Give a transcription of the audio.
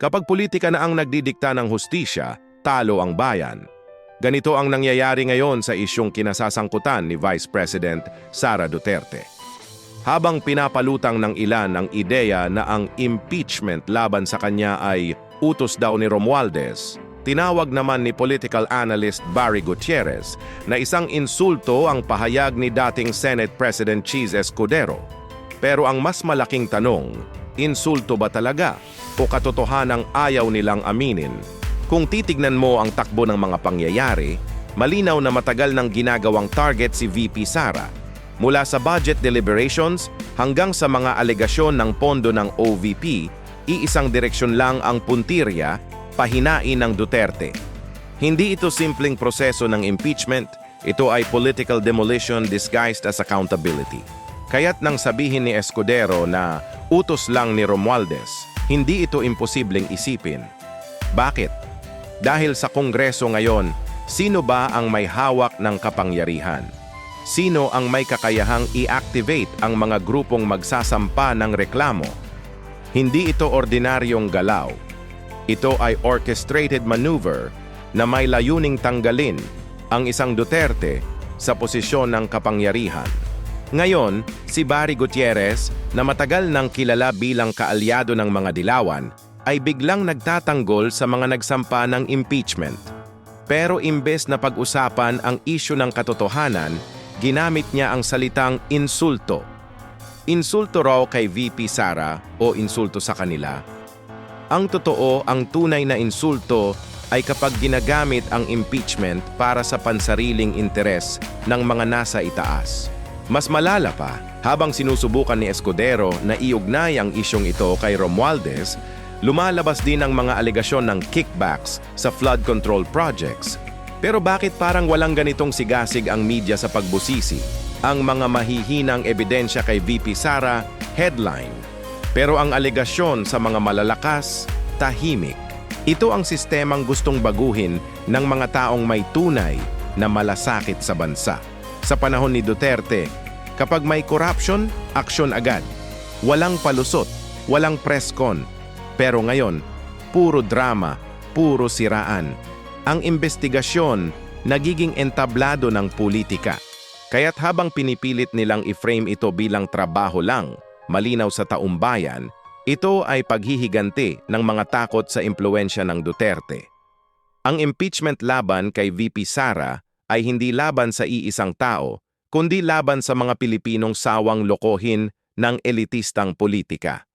Kapag politika na ang nagdidikta ng hustisya, talo ang bayan. Ganito ang nangyayari ngayon sa isyong kinasasangkutan ni Vice President Sara Duterte. Habang pinapalutang ng ilan ang ideya na ang impeachment laban sa kanya ay utos daw ni Romualdez, tinawag naman ni political analyst Barry Gutierrez na isang insulto ang pahayag ni dating Senate President Cheese Escudero. Pero ang mas malaking tanong, insulto ba talaga o katotohanang ayaw nilang aminin? Kung titignan mo ang takbo ng mga pangyayari, malinaw na matagal nang ginagawang target si VP Sara. Mula sa budget deliberations hanggang sa mga alegasyon ng pondo ng OVP, iisang direksyon lang ang puntirya, pahinain ng Duterte. Hindi ito simpleng proseso ng impeachment, ito ay political demolition disguised as accountability. Kaya't nang sabihin ni Escudero na utos lang ni Romualdez, hindi ito imposibleng isipin. Bakit? Dahil sa Kongreso ngayon, sino ba ang may hawak ng kapangyarihan? Sino ang may kakayahang i-activate ang mga grupong magsasampa ng reklamo? Hindi ito ordinaryong galaw. Ito ay orchestrated maneuver na may layuning tanggalin ang isang Duterte sa posisyon ng kapangyarihan. Ngayon, si Barry Gutierrez, na matagal nang kilala bilang kaalyado ng mga dilawan, ay biglang nagtatanggol sa mga nagsampa ng impeachment. Pero imbes na pag-usapan ang isyu ng katotohanan, ginamit niya ang salitang insulto. Insulto raw kay VP Sara o insulto sa kanila. Ang totoo, ang tunay na insulto ay kapag ginagamit ang impeachment para sa pansariling interes ng mga nasa itaas. Mas malala pa, habang sinusubukan ni Escudero na iugnay ang isyong ito kay Romualdez, lumalabas din ang mga alegasyon ng kickbacks sa flood control projects. Pero bakit parang walang ganitong sigasig ang media sa pagbusisi? Ang mga mahihinang ebidensya kay VP Sara, headline. Pero ang alegasyon sa mga malalakas, tahimik. Ito ang sistemang gustong baguhin ng mga taong may tunay na malasakit sa bansa. Sa panahon ni Duterte, kapag may corruption, aksyon agad. Walang palusot, walang press con. Pero ngayon, puro drama, puro siraan. Ang investigasyon nagiging entablado ng politika. Kaya't habang pinipilit nilang i-frame ito bilang trabaho lang, malinaw sa taumbayan, ito ay paghihiganti ng mga takot sa impluensya ng Duterte. Ang impeachment laban kay VP Sara ay hindi laban sa iisang tao, kundi laban sa mga Pilipinong sawang lokohin ng elitistang politika.